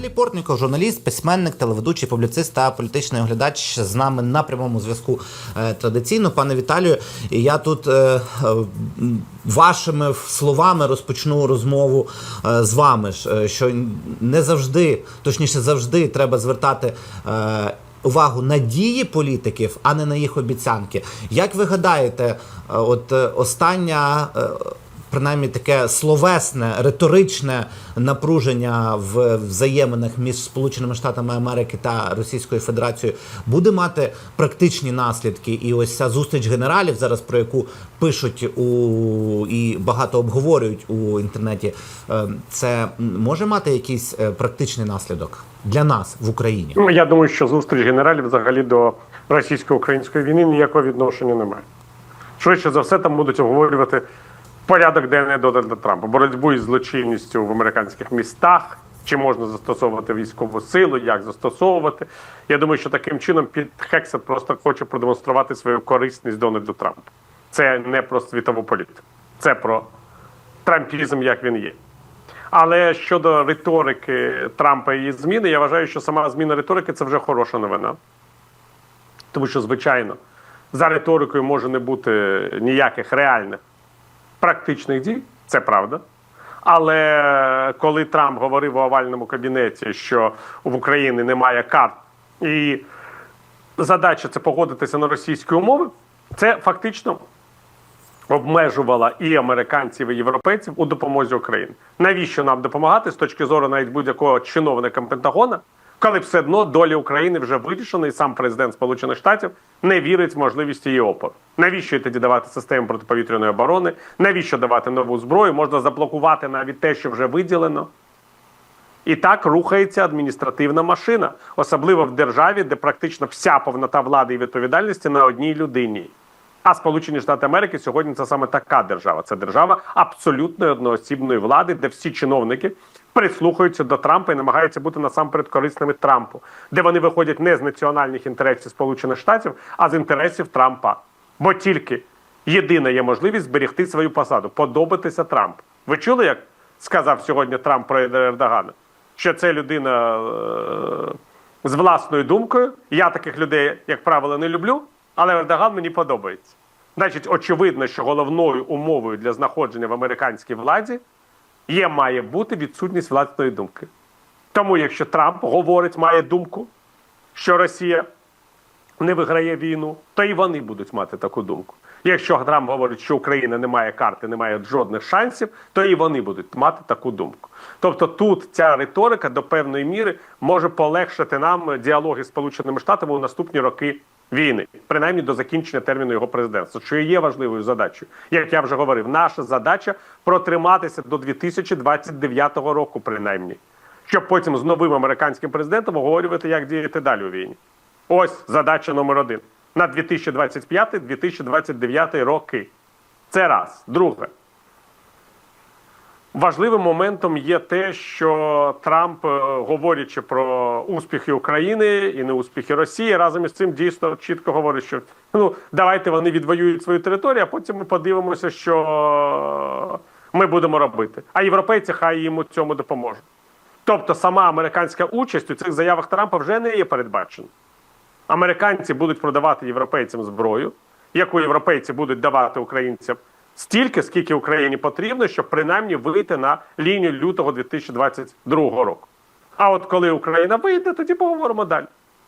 Віталій Портніков, журналіст, письменник, телеведучий, публіцист та політичний оглядач з нами на прямому зв'язку е, традиційно. Пане Віталію, я тут е, е, вашими словами розпочну розмову з вами. Що не завжди, точніше, завжди треба звертати. Увагу на дії політиків, а не на їх обіцянки. Як ви гадаєте, от остання принаймні таке словесне, риторичне напруження в взаєминах між Сполученими Штатами Америки та Російською Федерацією буде мати практичні наслідки. І ось ця зустріч генералів, зараз про яку пишуть у і багато обговорюють у інтернеті, е, це може мати якийсь е, практичний наслідок для нас в Україні. Ну, Я думаю, що зустріч генералів взагалі до російсько-української війни ніякого відношення немає. Швидше за все, там будуть обговорювати порядок денний Дональда Трампа, боротьбу із злочинністю в американських містах, чи можна застосовувати військову силу, як застосовувати. Я думаю, що таким чином Піт Хексет просто хоче продемонструвати свою корисність Дональду Трампу. Це не про світову політику, це про трампізм, як він є. Але щодо риторики Трампа і її зміни, я вважаю, що сама зміна риторики це вже хороша новина. Тому що, звичайно, за риторикою може не бути ніяких реальних практичних дій, це правда. Але коли Трамп говорив у овальному кабінеті, що в Україні немає карт, і задача це погодитися на російські умови, це фактично обмежувала і американців, і європейців у допомозі Україні. Навіщо нам допомагати з точки зору навіть будь-якого чиновника Пентагона, коли все одно доля України вже вирішена, і сам президент Сполучених Штатів не вірить в можливість її опору. Навіщо тоді давати систему протиповітряної оборони? Навіщо давати нову зброю? Можна заблокувати навіть те, що вже виділено. І так рухається адміністративна машина, особливо в державі, де практично вся повнота влади і відповідальності на одній людині. А Сполучені Штати Америки сьогодні це саме така держава. Це держава абсолютної одноосібної влади, де всі чиновники прислухаються до Трампа і намагаються бути насамперед корисними Трампу, де вони виходять не з національних інтересів Сполучених Штатів, а з інтересів Трампа. Бо тільки єдина є можливість зберегти свою посаду, подобатися Трампу. Ви чули, як сказав сьогодні Трамп про Ердогана? Що це людина е, з власною думкою. Я таких людей, як правило, не люблю, але Ердоган мені подобається. Значить, очевидно, що головною умовою для знаходження в американській владі є має бути відсутність власної думки. Тому, якщо Трамп говорить, має думку, що Росія не виграє війну, то і вони будуть мати таку думку. Якщо Трамп говорить, що Україна не має карти, не має жодних шансів, то і вони будуть мати таку думку. Тобто тут ця риторика до певної міри може полегшити нам діалоги з Сполученими Штатами у наступні роки війни, принаймні до закінчення терміну його президентства, що є важливою задачею. Як я вже говорив, наша задача протриматися до 2029 року, принаймні, щоб потім з новим американським президентом обговорювати, як діяти далі у війні. Ось задача номер один на 2025-2029 роки. Це раз. Друге. Важливим моментом є те, що Трамп, е, говорячи про успіхи України і не успіхи Росії, разом із цим дійсно чітко говорить, що ну давайте вони відвоюють свою територію, а потім ми подивимося, що ми будемо робити. А європейці хай їм у цьому допоможуть. Тобто, сама американська участь у цих заявах Трампа вже не є передбачена. Американці будуть продавати європейцям зброю, яку європейці будуть давати українцям стільки, скільки Україні потрібно, щоб принаймні вийти на лінію лютого 2022 року. А от коли Україна вийде, тоді поговоримо далі.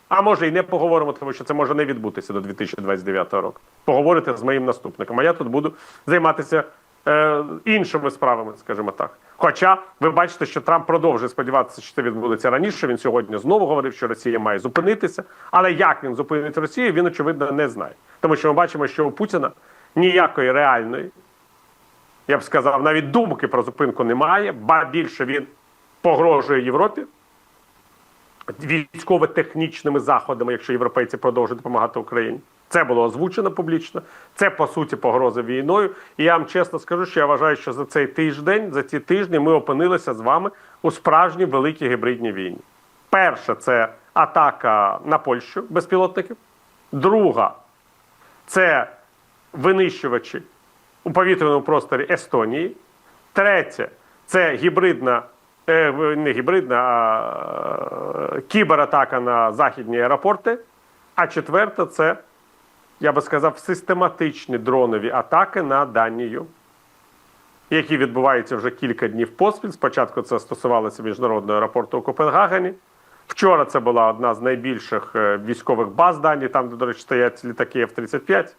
А може і не поговоримо, тому що це може не відбутися до 2029 року. Поговорити з моїм наступником. А я тут буду займатися е, іншими справами, скажімо так. Хоча ви бачите, що Трамп продовжує сподіватися, що це відбудеться раніше. Він сьогодні знову говорив, що Росія має зупинитися. Але як він зупинить Росію, він очевидно не знає. Тому що ми бачимо, що у Путіна ніякої реальної, я б сказав, навіть думки про зупинку немає, ба більше він погрожує Європі військово-технічними заходами, якщо європейці продовжують допомагати Україні. Це було озвучено публічно. Це по суті погроза війною. І я вам чесно скажу, що я вважаю, що за цей тиждень, за ці тижні, ми опинилися з вами у справжній великій гібридній війні. Перше це атака на Польщу безпілотників. Друга це винищувачі у повітряному просторі Естонії. Третє це гібридна е, не гібридна, а е, кібератака на західні аеропорти. А четверта це, я би сказав, систематичні дронові атаки на Данію, які відбуваються вже кілька днів поспіль. Спочатку це стосувалося міжнародного аеропорту у Копенгагені. Вчора це була одна з найбільших е, військових баз Данії, там, де, до речі, стоять літаки F-35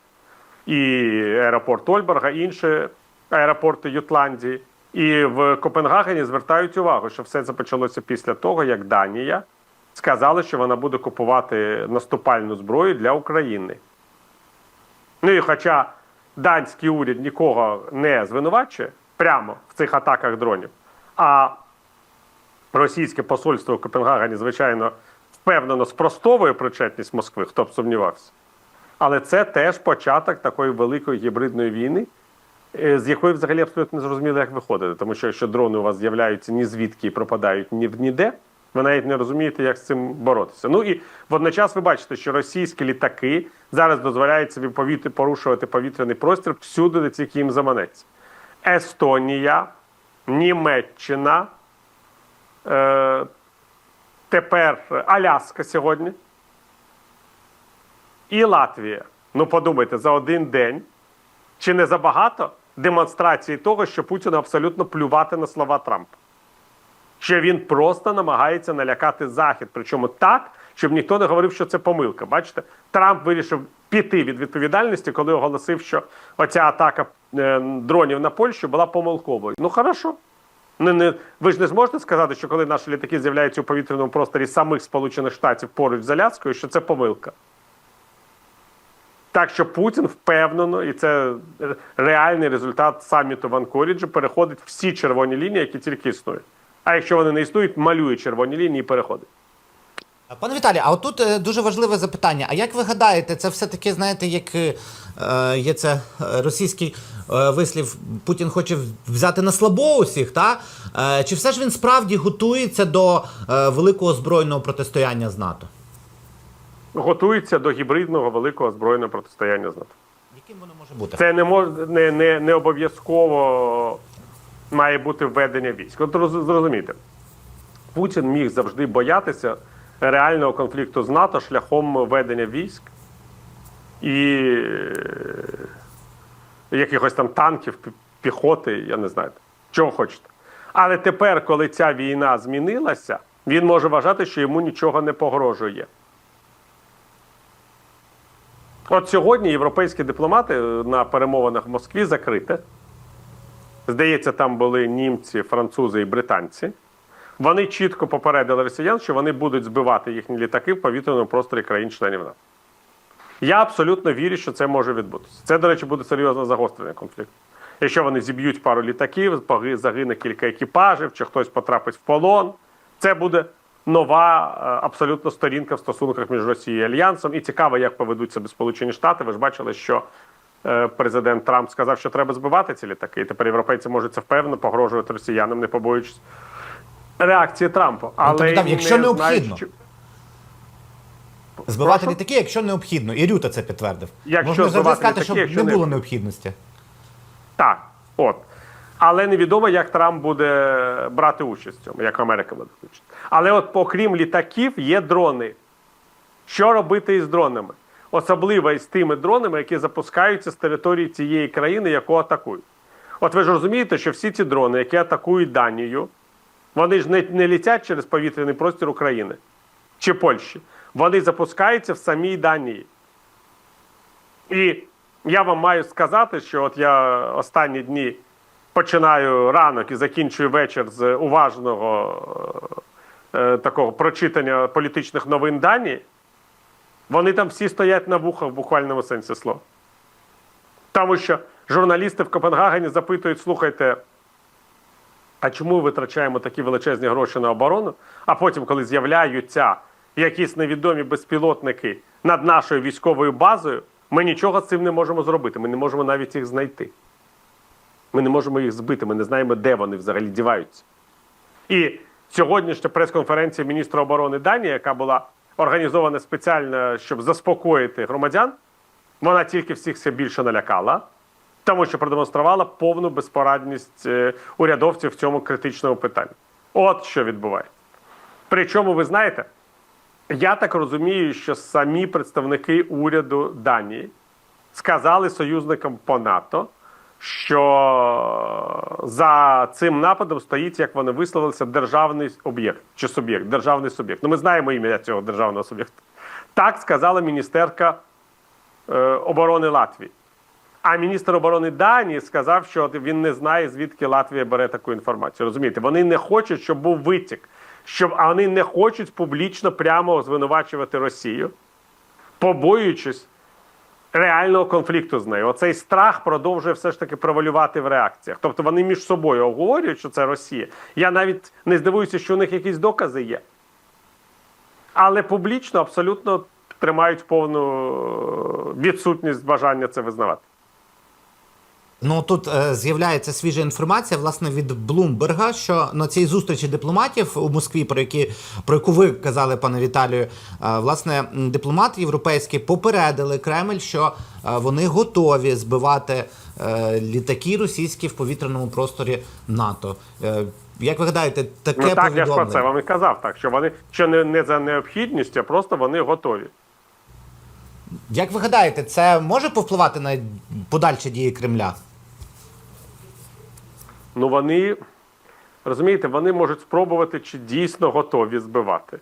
і аеропорт Ольберга, інші аеропорти Ютландії. І в Копенгагені звертають увагу, що все це почалося після того, як Данія сказала, що вона буде купувати наступальну зброю для України. Ну і хоча данський уряд нікого не звинувачує прямо в цих атаках дронів, а російське посольство у Копенгагені, звичайно, впевнено спростовує причетність Москви, хто б сумнівався. Але це теж початок такої великої гібридної війни, е, з якої взагалі абсолютно не зрозуміло, як виходити. Тому що якщо дрони у вас з'являються ні звідки і пропадають ні в ніде, ви навіть не розумієте, як з цим боротися. Ну і водночас ви бачите, що російські літаки зараз дозволяють собі повітря, порушувати повітряний простір всюди, де тільки їм заманеться. Естонія, Німеччина, е, тепер Аляска сьогодні і Латвія. Ну подумайте, за один день чи не забагато демонстрації того, що Путіну абсолютно плювати на слова Трампа. Що він просто намагається налякати Захід, причому так, щоб ніхто не говорив, що це помилка. Бачите, Трамп вирішив піти від відповідальності, коли оголосив, що оця атака е, дронів на Польщу була помилковою. Ну хорошо. Не, не, ви ж не зможете сказати, що коли наші літаки з'являються у повітряному просторі самих Сполучених Штатів поруч з Аляскою, що це помилка. Так що Путін впевнено, і це реальний результат саміту в Анкоріджі, переходить всі червоні лінії, які тільки існують. А якщо вони не існують, малює червоні лінії і переходить. Пане Віталій, а отут е, дуже важливе запитання. А як ви гадаєте, це все-таки, знаєте, як е, е, є це е, російський е, вислів, Путін хоче взяти на слабо усіх, та? Е, чи все ж він справді готується до е, великого збройного протистояння з НАТО? Готується до гібридного великого збройного протистояння з НАТО. Яким воно може бути? Це не мож, не, не, не обов'язково має бути введення військ. От роз- зрозумійте, Путін міг завжди боятися реального конфлікту з НАТО шляхом ведення військ і е, якихось там танків, піхоти, я не знаю, чого хочете. Але тепер, коли ця війна змінилася, він може вважати, що йому нічого не погрожує. От сьогодні європейські дипломати е, на перемовинах в Москві закрите. Здається, там були німці, французи і британці. Вони чітко попередили росіян, що вони будуть збивати їхні літаки в повітряному просторі країн-членів НАТО. Я абсолютно вірю, що це може відбутися. Це, до речі, буде серйозне загострення конфлікту. Якщо вони зіб'ють пару літаків, загине кілька екіпажів, чи хтось потрапить в полон, це буде нова е, абсолютно сторінка в стосунках між Росією і Альянсом. І цікаво, як поведуть себе Сполучені Штати. Ви ж бачили, що е, президент Трамп сказав, що треба збивати ці літаки. І тепер європейці можуть це впевнено погрожувати росіянам, не побоюючись реакції Трампа. Але додав, якщо не необхідно. що- Збивати Прошу? літаки, якщо необхідно. І Рюта це підтвердив. Якщо Можна завжди сказати, літаки, щоб якщо не було необхідності. Так, от. Але невідомо, як Трамп буде брати участь в цьому, як Америка буде участь. Але от, окрім літаків, є дрони. Що робити із дронами? Особливо із тими дронами, які запускаються з території цієї країни, яку атакують. От ви ж розумієте, що всі ці дрони, які атакують Данію, вони ж не, не літять через повітряний простір України чи Польщі. Вони запускаються в самій Данії. І я вам маю сказати, що от я останні дні починаю ранок і закінчую вечір з уважного е, такого прочитання політичних новин Данії. Вони там всі стоять на вухах в буквальному сенсі слова. Тому що журналісти в Копенгагені запитують: слухайте, а чому ми витрачаємо такі величезні гроші на оборону? А потім, коли з'являються якісь невідомі безпілотники над нашою військовою базою, ми нічого з цим не можемо зробити. Ми не можемо навіть їх знайти. Ми не можемо їх збити, ми не знаємо, де вони взагалі діваються. І сьогоднішня прес-конференція міністра оборони Данії, яка була організована спеціально, щоб заспокоїти громадян, вона тільки всіх все більше налякала, тому що продемонструвала повну безпорадність е, урядовців в цьому критичному питанні. От що відбувається. Причому, ви знаєте, я так розумію, що самі представники уряду Данії сказали союзникам по НАТО, що за цим нападом стоїть, як вони висловилися, державний об'єкт чи суб'єкт, державний суб'єкт. Ну, ми знаємо ім'я цього державного суб'єкта. Так сказала міністерка е, оборони Латвії. А міністр оборони Данії сказав, що він не знає, звідки Латвія бере таку інформацію. Розумієте, вони не хочуть, щоб був витік, щоб вони не хочуть публічно прямо звинувачувати Росію, побоюючись реального конфлікту з нею. Оцей страх продовжує все ж таки провалювати в реакціях. Тобто вони між собою обговорюють, що це Росія. Я навіть не здивуюся, що у них якісь докази є. Але публічно абсолютно тримають повну відсутність бажання це визнавати. Ну тут е, з'являється свіжа інформація, власне, від Блумберга, що на цій зустрічі дипломатів у Москві, про які про яку ви казали, пане Віталію, е, власне, дипломати європейські попередили Кремль, що е, вони готові збивати е, літаки російські в повітряному просторі НАТО. Е, як ви гадаєте, таке Ну так, я ж про це вам і казав, так що вони що не, не за необхідністю, а просто вони готові. Як ви гадаєте, це може повпливати на подальші дії Кремля? Ну вони розумієте, вони можуть спробувати, чи дійсно готові збивати.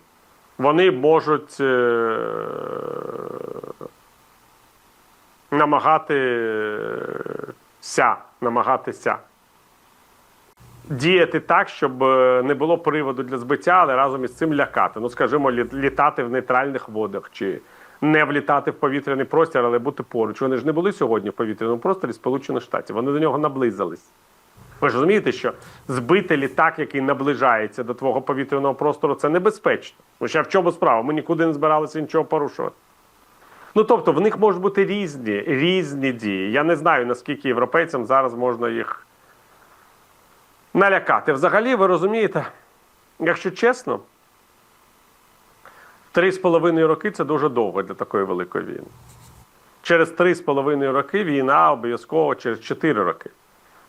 Вони можуть е- намагатися, намагатися діяти так, щоб е, не було приводу для збиття, але разом із цим лякати. Ну, скажімо, лі- літати в нейтральних водах чи не влітати в повітряний простір, але бути поруч. Вони ж не були сьогодні в повітряному просторі Сполучених Штатів. Вони до нього наблизились. Ви ж розумієте, що збити літак, який наближається до твого повітряного простору, це небезпечно. Ще в чому справа? Ми нікуди не збиралися нічого порушувати. Ну тобто, в них можуть бути різні, різні дії. Я не знаю, наскільки європейцям зараз можна їх налякати. Взагалі, ви розумієте, якщо чесно, три з половиною роки це дуже довго для такої великої війни. Через три з половиною роки війна обов'язково через чотири роки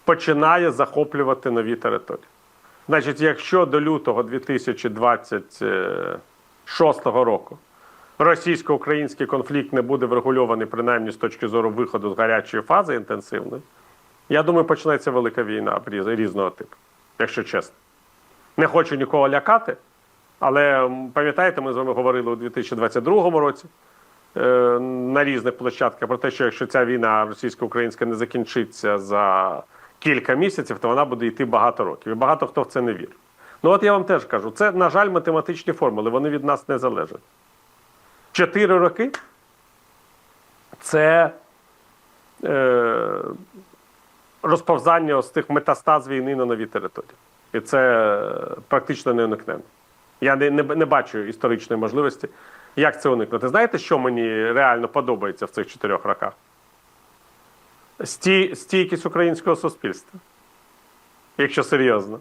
починає захоплювати нові території. Значить, якщо до лютого 2026 року російсько-український конфлікт не буде врегульований, принаймні з точки зору виходу з гарячої фази інтенсивної, я думаю, почнеться велика війна різного типу, якщо чесно. Не хочу нікого лякати, але пам'ятаєте, ми з вами говорили у 2022 році е, на різних площадках про те, що якщо ця війна російсько-українська не закінчиться за кілька місяців, то вона буде йти багато років. І багато хто в це не вірить. Ну от я вам теж кажу, це, на жаль, математичні формули, вони від нас не залежать. Чотири роки це е, розповзання з тих метастаз війни на нові території. І це практично не уникнено. Я не, не, не бачу історичної можливості, як це уникнути. Знаєте, що мені реально подобається в цих чотирьох роках? Сті, стійкість українського суспільства. Якщо серйозно.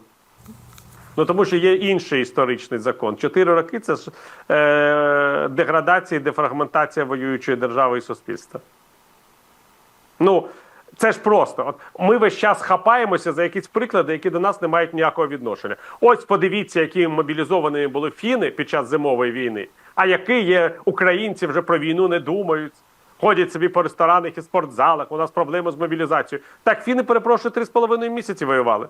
Ну тому що є інший історичний закон. Чотири роки це ж е, деградація і дефрагментація воюючої держави і суспільства. Ну, це ж просто. От ми весь час хапаємося за якісь приклади, які до нас не мають ніякого відношення. Ось подивіться, які мобілізовані були фіни під час зимової війни, а які є українці вже про війну не думають. Ходять собі по ресторанах і спортзалах. У нас проблеми з мобілізацією. Так, фіни, перепрошую, три з половиною місяці воювали.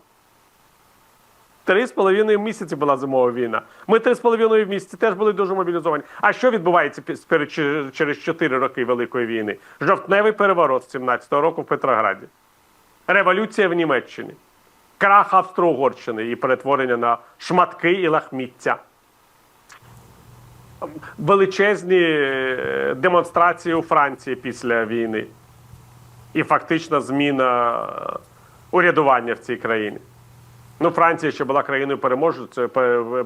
Три з половиною місяці була зимова війна. Ми три з половиною місяці теж були дуже мобілізовані. А що відбувається через чотири роки Великої війни? Жовтневий переворот з 17-го року в Петрограді, революція в Німеччині, крах Австро-Угорщини і перетворення на шматки і лахміття. Величезні е, демонстрації у Франції після війни. І фактична зміна е, урядування в цій країні. Ну, Франція ще була країною переможцем,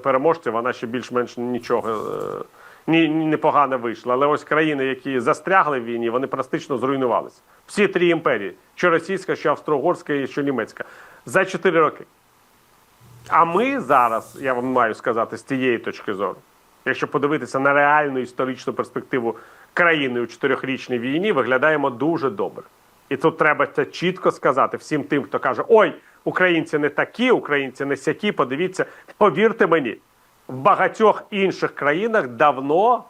переможцем, вона ще більш-менш нічого е, ні, непогано вийшла. Але ось країни, які застрягли в війні, вони практично зруйнувалися. Всі три імперії: що російська, що австро-угорська і що німецька, за 4 роки. А ми зараз, я вам маю сказати, з тієї точки зору, якщо подивитися на реальну історичну перспективу країни у чотирьохрічній війні, виглядаємо дуже добре. І тут треба це чітко сказати всім тим, хто каже: Ой, українці не такі, українці не сякі. Подивіться, повірте мені, в багатьох інших країнах давно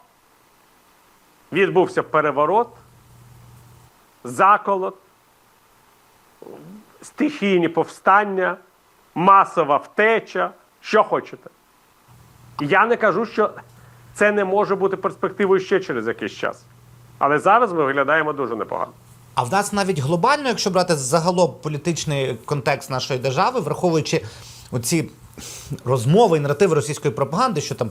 відбувся переворот, заколот, стихійні повстання, масова втеча, що хочете. Я не кажу, що це не може бути перспективою ще через якийсь час. Але зараз ми виглядаємо дуже непогано. А в нас навіть глобально, якщо брати загалом політичний контекст нашої держави, враховуючи оці розмови і наративи російської пропаганди, що там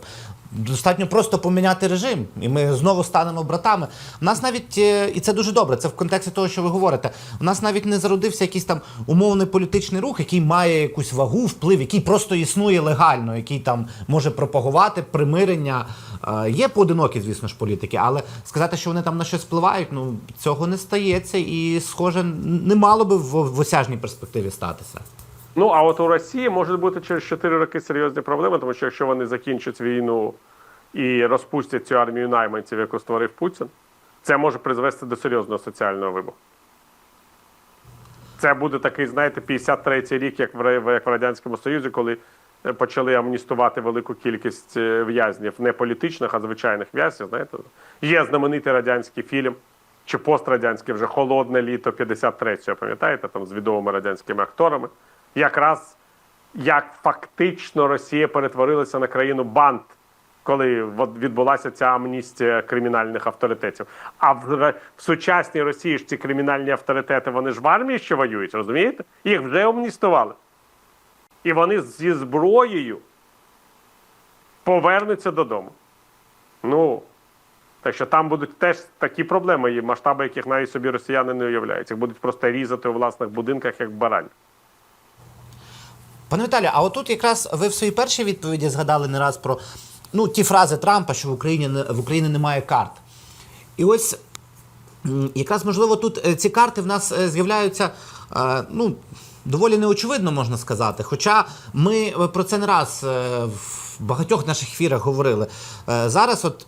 достатньо просто поміняти режим, і ми знову станемо братами. У нас навіть е, і це дуже добре. Це в контексті того, що ви говорите. У нас навіть не зародився якийсь там умовний політичний рух, який має якусь вагу, вплив, який просто існує легально, який там може пропагувати примирення. Е, Є поодинокі, звісно ж, політики, але сказати, що вони там на щось впливають, ну цього не стається, і схоже, не мало би в, в осяжній перспективі статися. Ну а от у Росії може бути через 4 роки серйозні проблеми, тому що якщо вони закінчать війну і розпустять цю армію найманців, яку створив Путін, це може призвести до серйозного соціального вибуху. Це буде такий, знаєте, 53-й рік, як в як в Радянському Союзі, коли е, почали амністувати велику кількість е, в'язнів, не політичних, а звичайних в'язнів. Знаєте, є знаменитий радянський фільм чи пострадянський вже Холодне літо 53-го, пам'ятаєте, там з відомими радянськими акторами. Якраз як фактично Росія перетворилася на країну банд, коли відбулася ця амністія кримінальних авторитетів. А в, в сучасній Росії ж ці кримінальні авторитети, вони ж в армії ще воюють, розумієте? Їх вже амністували. І вони зі зброєю повернуться додому. Ну, так що там будуть теж такі проблеми, масштаби, яких навіть собі росіяни не уявляють. Їх будуть просто різати у власних будинках, як барань. Пане Віталію, а отут якраз ви в своїй першій відповіді згадали не раз про ну, ті фрази Трампа, що в Україні в Україні немає карт. І ось якраз можливо тут е, ці карти в нас е, з'являються е, ну, доволі неочевидно, можна сказати. Хоча ми про це не раз в багатьох наших ефірах говорили. Зараз от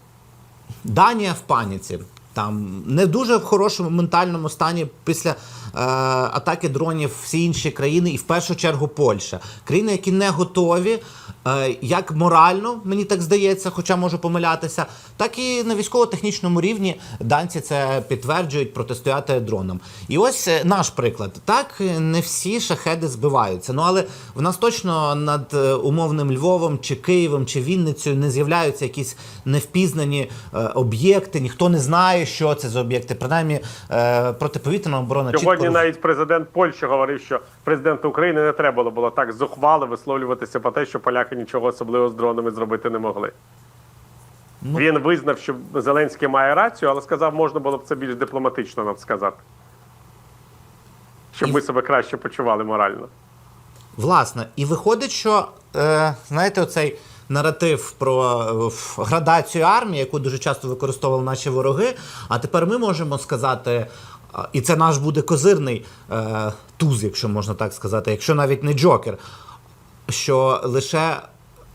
Данія в паніці. Там не дуже в хорошому ментальному стані після атаки дронів всі інші країни, і в першу чергу Польща. Країни, які не готові, е, як морально, мені так здається, хоча можу помилятися, так і на військово-технічному рівні данці це підтверджують протистояти дронам. І ось е, наш приклад. Так, е, не всі шахеди збиваються. Ну але в нас точно над е, умовним Львовом чи Києвом чи Вінницею не з'являються якісь невпізнані е, об'єкти. Ніхто не знає, що це за об'єкти. Принаймні е, протиповітряна оборона Сьогодні навіть президент Польщі говорив, що президенту України не треба було, було так зухвало висловлюватися про те, що поляки нічого особливого з дронами зробити не могли. Ну. Він визнав, що Зеленський має рацію, але сказав, можна було б це більш дипломатично нам сказати. Щоб І- ми себе краще почували морально. Власне, і виходить, що е, знаєте, оцей наратив про е, градацію армії, яку дуже часто використовували наші вороги. А тепер ми можемо сказати, і це наш буде козирний е, туз, якщо можна так сказати, якщо навіть не Джокер, що лише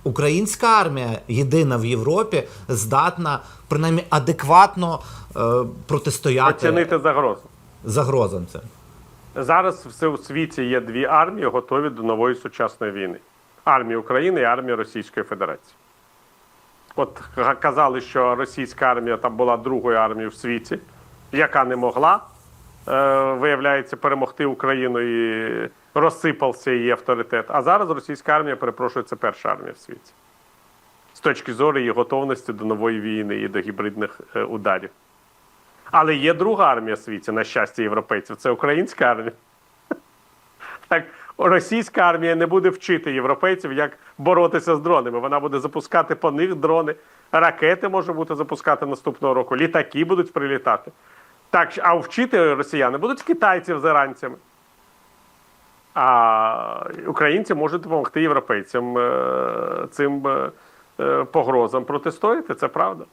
українська армія, єдина в Європі, здатна принаймні адекватно е, протистояти Оцінити загрозу. загрозам цим. Зараз все у світі є дві армії, готові до нової сучасної війни: армія України і армія Російської Федерації. От казали, що російська армія там була другою армією в світі, яка не могла, виявляється, перемогти Україну і розсипався її авторитет. А зараз російська армія, перепрошую, це перша армія в світі. З точки зору її готовності до нової війни і до гібридних е, ударів. Але є друга армія в світі, на щастя, європейців. Це українська армія. Так, російська армія не буде вчити європейців, як боротися з дронами. Вона буде запускати по них дрони, ракети може бути запускати наступного року, літаки будуть прилітати. Так, а вчити росіяни будуть китайців з іранцями. А українці можуть допомогти європейцям е, цим е, е, погрозам протистояти. Це правда.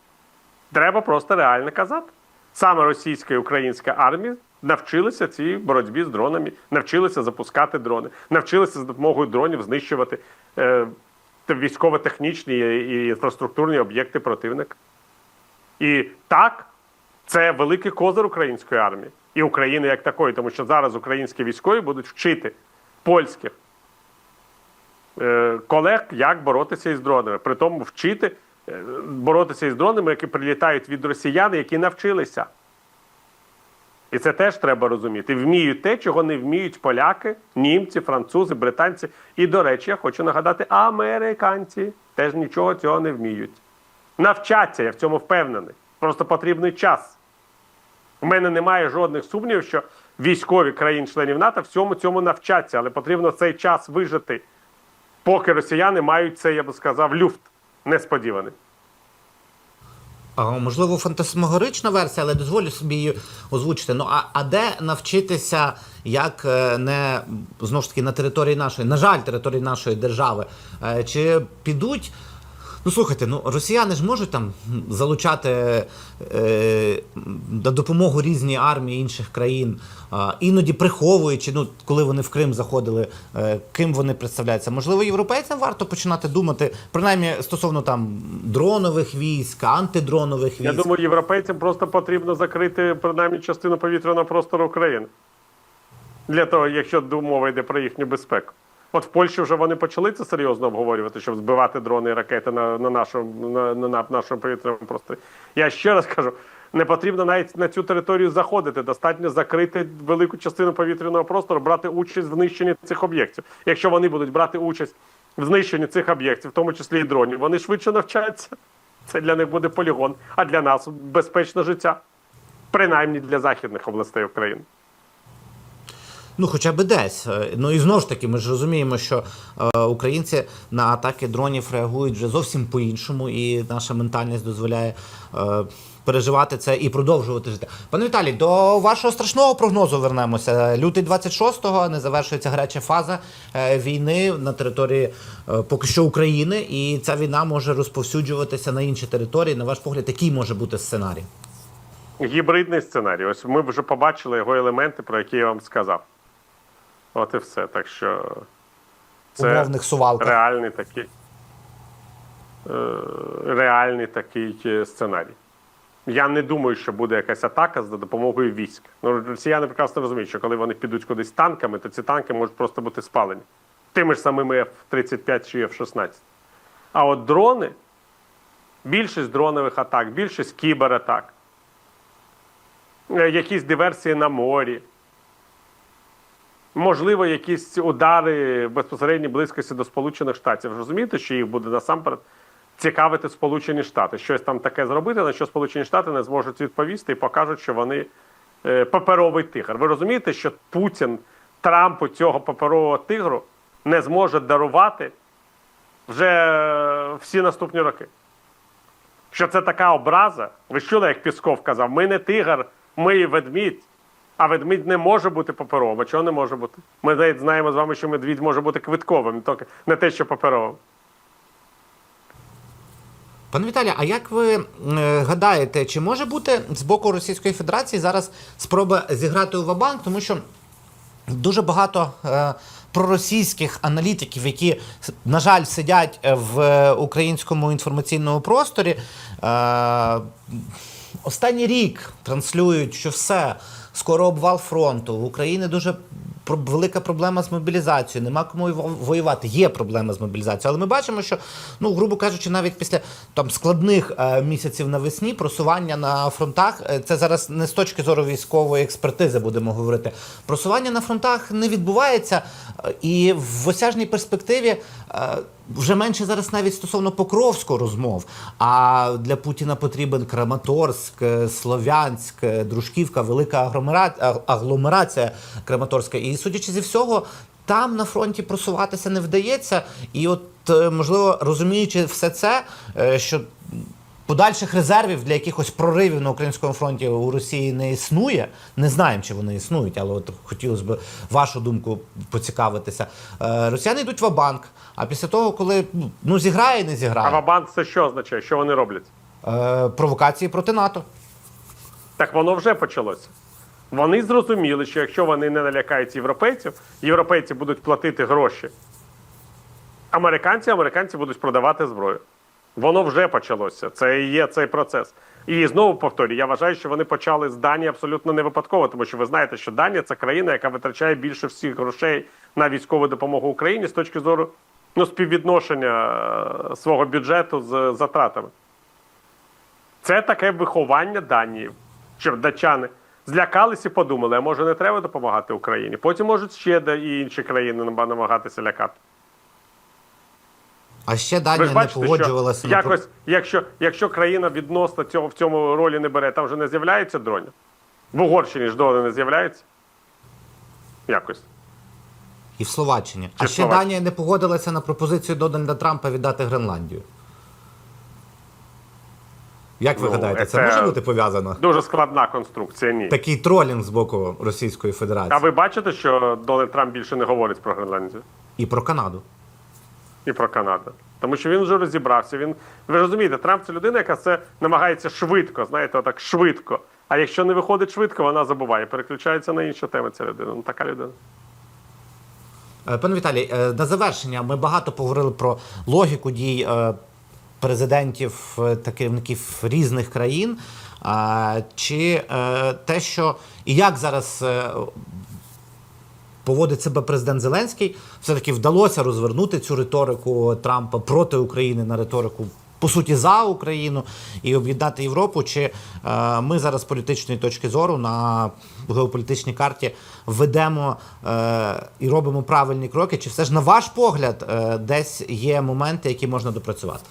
Треба просто реально казати. Саме російська і українська армія навчилися цій боротьбі з дронами, навчилися запускати дрони, навчилися за допомогою дронів знищувати військово-технічні і інфраструктурні об'єкти противника. І так, це великий козир української армії. і України як такої, тому що зараз українські військові будуть вчити польських е, колег, як боротися із дронами. При тому вчити е, боротися із дронами, які прилітають від росіян, які навчилися. І це теж треба розуміти. Вміють те, чого не вміють поляки, німці, французи, британці. І, до речі, я хочу нагадати, американці теж нічого цього не вміють. Навчаться, я в цьому впевнений. Просто потрібний час. У мене немає жодних сумнівів, що військові країн-членів НАТО всьому цьому навчаться, але потрібно цей час вижити, поки росіяни мають це, я би сказав, люфт несподіваний. Можливо, фантасмагорична версія, але дозволю собі її озвучити. Ну а, а де навчитися, як е, не знову ж таки на території нашої, на жаль, території нашої держави, Е, чи підуть? Ну слухайте, ну росіяни ж можуть там залучати е, на допомогу різні армії інших країн, а, іноді приховуючи, ну коли вони в Крим заходили, е, ким вони представляються. Можливо, європейцям варто починати думати, принаймні стосовно там дронових військ, антидронових військ. Я думаю, європейцям просто потрібно закрити принаймні частину повітряного простору України. Для того, якщо мова йде про їхню безпеку. От в Польщі вже вони почали це серйозно обговорювати, щоб збивати дрони і ракети на, на, нашому, на, на, на нашому повітряному просторі. Я ще раз кажу, не потрібно навіть на цю територію заходити. Достатньо закрити велику частину повітряного простору, брати участь в знищенні цих об'єктів. Якщо вони будуть брати участь в знищенні цих об'єктів, в тому числі і дронів, вони швидше навчаються. Це для них буде полігон, а для нас безпечне життя, принаймні для західних областей України. Ну, хоча б десь. Е, Ну і знову ж таки, ми ж розуміємо, що е, українці на атаки дронів реагують вже зовсім по-іншому, і наша ментальність дозволяє е, переживати це і продовжувати жити. Пане Віталій, до вашого страшного прогнозу вернемося. Лютий 26-го не завершується гаряча фаза війни на території поки що України, і ця війна може розповсюджуватися на інші території. На ваш погляд, який може бути сценарій? Гібридний сценарій. Ось ми вже побачили його елементи, про які я вам сказав. От і все. Так що це Умовних сувалках. реальний такий, е, реальний такий е, сценарій. Я не думаю, що буде якась атака за допомогою військ. Ну, росіяни прекрасно розуміють, що коли вони підуть кудись танками, то ці танки можуть просто бути спалені. Тими ж самими F-35 чи F-16. А от дрони, більшість дронових атак, більшість кібератак, е, якісь диверсії на морі, можливо, якісь удари в безпосередній близькості до Сполучених Штатів. Розумієте, що їх буде насамперед цікавити Сполучені Штати. Щось там таке зробити, на що Сполучені Штати не зможуть відповісти і покажуть, що вони е, паперовий тигр. Ви розумієте, що Путін Трампу цього паперового тигру не зможе дарувати вже всі наступні роки. Що це така образа? Ви чули, як Пісков казав, ми не тигр, ми ведмідь. А ведмідь не може бути паперовим. А чого не може бути? Ми навіть знаємо з вами, що медвідь може бути квитковим, не те, що паперовим. Пане Віталій, а як ви е, гадаєте, чи може бути з боку Російської Федерації зараз спроба зіграти у Вабанк? Тому що дуже багато е, проросійських аналітиків, які, на жаль, сидять в е, українському інформаційному просторі, е, останній рік транслюють, що все, скоро обвал фронту. В Україні дуже велика проблема з мобілізацією. Нема кому воювати. Є проблема з мобілізацією. Але ми бачимо, що, ну, грубо кажучи, навіть після там складних е, місяців навесні просування на фронтах, е, це зараз не з точки зору військової експертизи будемо говорити. Просування на фронтах не відбувається, е, і в осяжній перспективі. вже менше зараз навіть стосовно Покровського розмов. А для Путіна потрібен Краматорськ, Слов'янськ, Дружківка, велика агломера- агломерація Краматорська. І судячи зі всього, там на фронті просуватися не вдається. І от, е, можливо, розуміючи все це, е, що подальших резервів для якихось проривів на українському фронті у Росії не існує. Не знаємо, чи вони існують, але от хотілося б вашу думку поцікавитися. Е, Росіяни йдуть в банк а після того, коли ну, зіграє, не А зіграє, Вабанк це що означає? Що вони роблять? провокації проти НАТО. Так воно вже почалося. Вони зрозуміли, що якщо вони не налякають європейців, європейці будуть платити гроші. Американці, американці будуть продавати зброю. Воно вже почалося. Це і є цей процес. І знову повторюю, я вважаю, що вони почали з Данії абсолютно не випадково, тому що ви знаєте, що Данія це країна, яка витрачає більше всіх грошей на військову допомогу Україні з точки зору ну, співвідношення е, свого бюджету з затратами. Це таке виховання Данії, щоб датчани злякалися і подумали, а може не треба допомагати Україні. Потім можуть ще де і інші країни намагатися лякати. А ще Данія не погоджувалася якось, якщо, якщо країна відносно цього в цьому ролі не бере, там вже не з'являється дронів. В Угорщині ж дрони не з'являються. Якось. і в Словаччині. Чи а ще Словаччині. Данія не погодилася на пропозицію Дональда Трампа віддати Гренландію. Як ви Ну, гадаєте, це це- може бути пов'язано? Дуже складна конструкція. Ні. Такий тролінг з боку Російської Федерації А ви бачите, що Дональд Трамп більше не говорить про Гренландію і про Канаду. і про Канаду? Тому що він вже розібрався. Він ви розумієте, Трамп це людина, яка це намагається швидко, знаєте, отак швидко. А якщо не виходить швидко, вона забуває, переключається на інші теми. Ця людина. Ну така людина. Е, Пане Віталій, е, на завершення ми багато поговорили про логіку дій е, президентів е, та керівників різних країн. Чи е, те, що і як зараз е, поводить себе президент Зеленський, все-таки вдалося розвернути цю риторику Трампа проти України на риторику. По суті, за Україну і об'єднати Європу. Чи е, ми зараз з політичної точки зору на геополітичній карті ведемо е, і робимо правильні кроки? Чи все ж на ваш погляд е, десь є моменти, які можна допрацювати?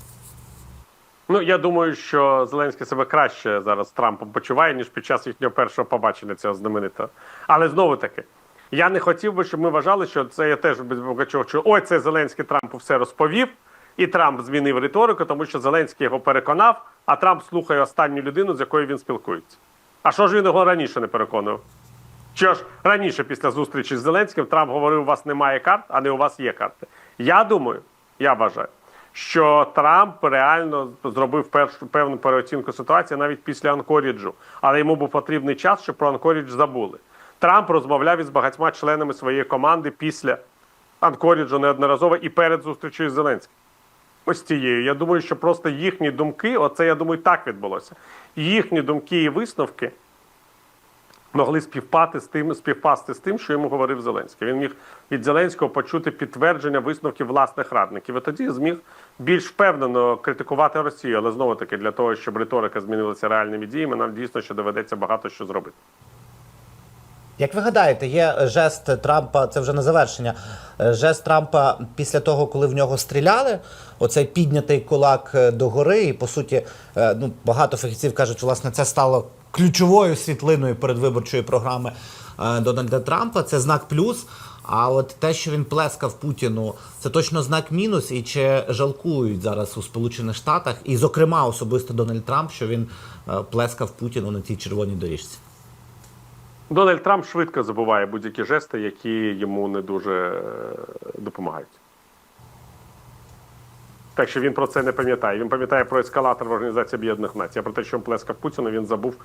Ну я думаю, що Зеленський себе краще зараз з Трампом почуває, ніж під час їхнього першого побачення цього знаменитого. Але знову таки, я не хотів би, щоб ми вважали, що це я теж без Богачов, що ой, це Зеленський Трампу все розповів, і Трамп змінив риторику, тому що Зеленський його переконав, а Трамп слухає останню людину, з якою він спілкується. А що ж він його раніше не переконував? Що ж раніше, після зустрічі з Зеленським, Трамп говорив, у вас немає карт, а не у вас є карти. Я думаю, я вважаю, що Трамп реально зробив першу певну переоцінку ситуації навіть після Анкоріджу, але йому був потрібний час, щоб про Анкорідж забули. Трамп розмовляв із багатьма членами своєї команди після Анкоріджу неодноразово і перед зустрічю з Зеленським. Ось тією. Я думаю, що просто їхні думки, оце я думаю, так відбулося. Їхні думки і висновки могли співпати з тим, співпасти з тим, що йому говорив Зеленський. Він міг від Зеленського почути підтвердження висновків власних радників. І тоді зміг більш впевнено критикувати Росію. Але знову таки для того, щоб риторика змінилася реальними діями, нам дійсно ще доведеться багато що зробити. Як ви гадаєте, є жест Трампа, це вже на завершення. е, Жест Трампа після того, коли в нього стріляли, оцей піднятий кулак е, догори, і по суті, е, ну багато фахівців кажуть, власне, це стало ключовою світлиною передвиборчої програми Дональда Трампа. Це знак плюс. А от те, що він плескав Путіну, це точно знак мінус. І чи жалкують зараз у Сполучених Штатах, і, зокрема, особисто Дональд Трамп, що він плескав Путіну на цій червоній доріжці. Дональд Трамп швидко забуває будь-які жести, які йому не дуже е, допомагають. Так що він про це не пам'ятає. Він пам'ятає про ескалатор в Організації Об'єднаних Націй. А про те, що плескав Путіну, він забув,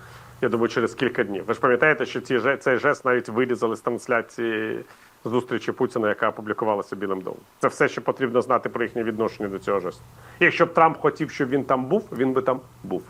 я думаю, через кілька днів. Ви ж пам'ятаєте, що ці, цей жест навіть вирізали з трансляції зустрічі Путіна, яка опублікувалася Білим домом. Це все, що потрібно знати про їхнє відношення до цього жесту. Якщо б Трамп хотів, щоб він там був, він би там був.